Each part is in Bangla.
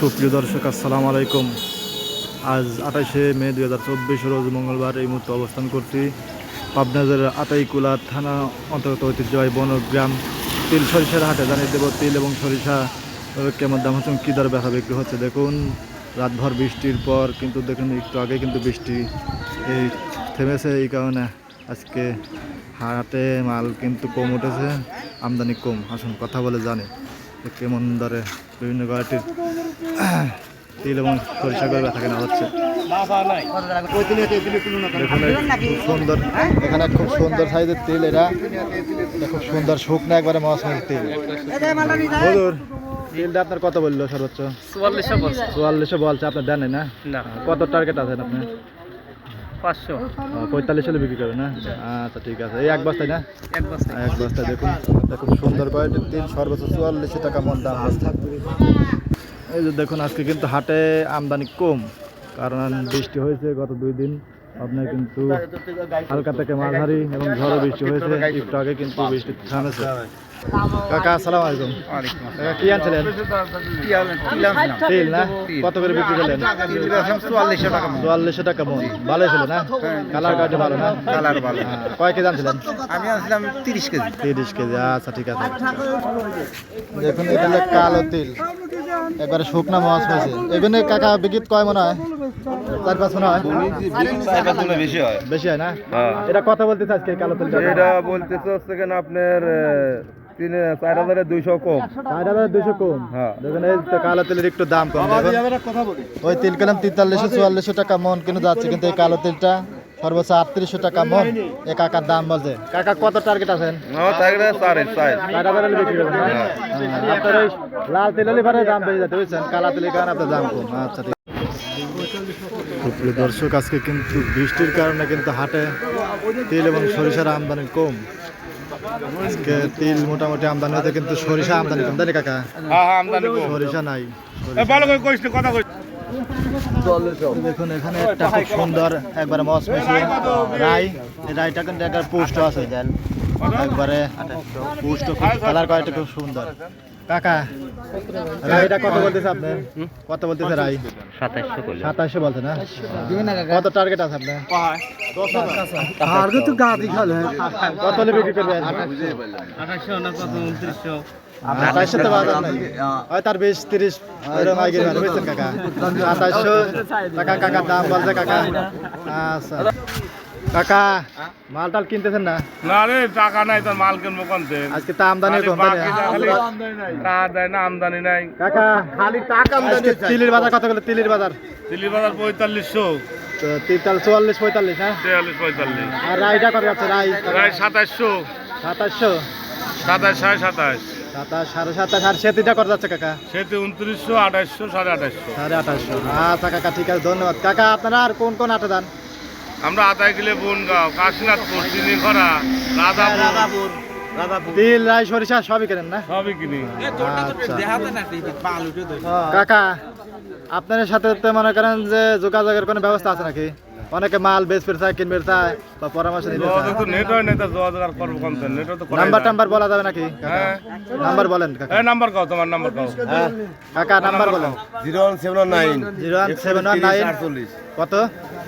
সুপ্রিয় দর্শক, আসসালামু আলাইকুম। আজ আঠাশে মে দুই হাজার চব্বিশ, রোজ মঙ্গলবার এই মুহূর্তে অবস্থান করছি পাবনা জেলার আতাইকুলা থানা অন্তর্গত ঐতিহ্যবাহী বনগ্রাম তিল সরিষার হাটে। জানিয়ে দেব, তিল এবং সরিষা কেমন দাম হচ্ছে কী দর ব্যথা বিক্রি হচ্ছে? দেখুন, রাতভর বৃষ্টির পর কিন্তু দেখুন, একটু আগে কিন্তু বৃষ্টি এই থেমেছে, এই কারণে আজকে হাটে মাল কিন্তু কম উঠেছে। আমদানি কম, আসুন কথা বলে জানি। কেমন দরে বিভিন্ন কোয়ালিটির তিল এবং সরিষা করে বেচা কেনা হচ্ছে। খুব সুন্দর এখানে খুব সুন্দর সাইজের তিল এটা এটা খুব সুন্দর শুকনো একবারে মাছ তিল। বলুন তিলটা আপনার কত বলল সর্বোচ্চ? চুয়াল্লিশশো বলছে। চুয়াল্লিশে বলছে আপনার জানেন না? না। কত টার্গেট আছেন আপনি? পাঁচশো। পঁয়তাল্লিশ হলে বিক্রি করে না? আচ্ছা ঠিক আছে। এই এক বস্তায় না? এক বস্তা এক বস্তা দেখুন। এটা সুন্দর কোয়ালিটির তিন সর্বোচ্চ চুয়াল্লিশ টাকা মন দাম এই যে দেখুন আজকে কিন্তু হাটে আমদানি কম কারণ বৃষ্টি হয়েছে গত দুই দিন। আপনার কিন্তু হালকা থেকে মাঝারি এবং ঝড়ো বৃষ্টি হয়েছে একটু আগে কিন্তু বৃষ্টি থামেছে কাকা আসসালামু আলাইকুম। কি আনছিলেন? তিল না? কত করে বিক্রি করলেন? চুয়াল্লিশশো টাকা মন। ভালো ছিল না? কালার কাটে ভালো না? কালার ভালো। হ্যাঁ, কয় কেজি আনছিলেন? আমি আসলাম তিরিশ কেজি। তিরিশ কেজি আচ্ছা ঠিক আছে। দেখুন এটা কালো তিল। একবারে শুকনা মাছ হয়েছে। এখানে কাকা বিকিত কয় মনে হয়? চার পাঁচ মনে হয় বেশি হয়। বেশি হয় না? হ্যাঁ। এটা কথা বলতেছে আজকে কালো তিলটা এটা বলতেছে হচ্ছে কেন আপনার তিন চার হাজারের দুইশো কম। চার হাজার দুশো কম? হ্যাঁ। দেখুন এই কালো তেলের একটু দাম কম। ওই তিল কিলাম তেতাল্লিশশো চুয়াল্লিশশো টাকা মন কিন্তু যাচ্ছে কিন্তু এই কালো তিলটা সর্বোচ্চ আটত্রিশশো টাকা মন। এ কাকার দাম বলছে। কাকা কত টার্গেট আছেন? হ্যাঁ, আপনার ওই লাল তেল দাম বেড়ে যাচ্ছে বুঝছেন? কালা তেলের কারণে আপনার দাম কম। আচ্ছা সুপ্রিয় দর্শক আজকে কিন্তু বৃষ্টির কারণে কিন্তু হাটে তেল এবং সরিষার আমদানি কম। আজকে তিল মোটামুটি আমদানি হতে কিন্তু সরিষা আমদানি কম তাই কাকা? হ্যাঁ হ্যাঁ আমদানি সরিষা নাই। দেখুন এখানে একটা খুব সুন্দর একবারে মস মিশিয়ে রাই। রাইটা কিন্তু একবার পুষ্ট আছে একবারে পুষ্ট কালার কোয়ালিটি খুব সুন্দর। কাকা রাইটা কত বলতেছে আপনি? কত বলতেছে সাতাশশো সাতাশশো না? কত টার্গেট আছে আপনার? কত হলে বিক্রি করবেন আঠাশশো না কত উনত্রিশশো আঠাশশো তো বাজার নাই। হয় তার বিশ তিরিশ এরকম আগে বুঝছেন কাকা কাকার দাম বলছে কাকা। আচ্ছা। কাকা মাল টাল কিনতেছেন না? না রে টাকা নাই তোর মাল কিনবো কোনতে? আজকে তো আমদানি কম না? দেয় না আমদানি নাই। কাকা খালি টাকা আমদানি তিলির বাজার কত গেল? তিলির বাজার। দিল্লি বাজার পঁয়তাল্লিশশো। তিরতাল চুয়াল্লিশ পঁয়তাল্লিশ হ্যাঁ? তেয়াল্লিশ পঁয়তাল্লিশ। আর রাইটা কত যাচ্ছে? রাই প্রায় সাতাশশো। সাতাশশো? সাতাশ সাড়ে সাতাশ। সাতাশ সাড়ে সাতাশ আর সেতিটা কত যাচ্ছে কাকা? সেতে উনত্রিশশো আঠাশশো সাড়ে আঠাশশো। সাড়ে আঠাশশো। আচ্ছা কাকা ঠিক আছে ধন্যবাদ। কাকা আপনারা আর কোন কোন আটে দেন আমরা আদায় গেলে বনগাঁও কাশীনাথপুর চিনিখরা রাধাপুর। তিল রাই সরিষা সবই কেনেন না? সবই কিনি। আচ্ছা। কাকা আপনার সাথে তো মনে করেন যে যোগাযোগের কোনো ব্যবস্থা আছে নাকি? অনেকে মাল বেচ ফের চায় কিনবে চায় বা পরামর্শ নিতে চায়। তো নেট হয় না তা যোগাযোগ আর করব কোন নেট তো করাই নাম্বার যায়। টাম্বার বলা যাবে নাকি? হ্যাঁ। নাম্বার বলেন কাকা। এই নাম্বার কও তোমার নাম্বার কও। হ্যাঁ কাকা নাম্বার বলেন। Zero one seven nine zero one seven one nine. আটচল্লিশ। কত?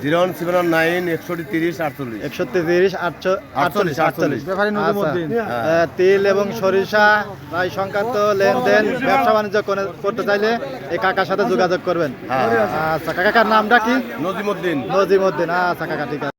Zero one seven one nine একষট্টি তিরিশ আটচল্লিশ। একষট্টি তিরিশ আটশো আটচল্লিশ আটচল্লিশ আটচল্লিশ। আচ্ছা। আহ, তিল এবং সরিষা প্রায় সংক্রান্ত লেনদেন ব্যবসা বাণিজ্য করতে চাইলে এই কাকার সাথে যোগাযোগ করবেন। আচ্ছা কাকার নামটা কি? আচ্ছা কাকা ঠিক আছে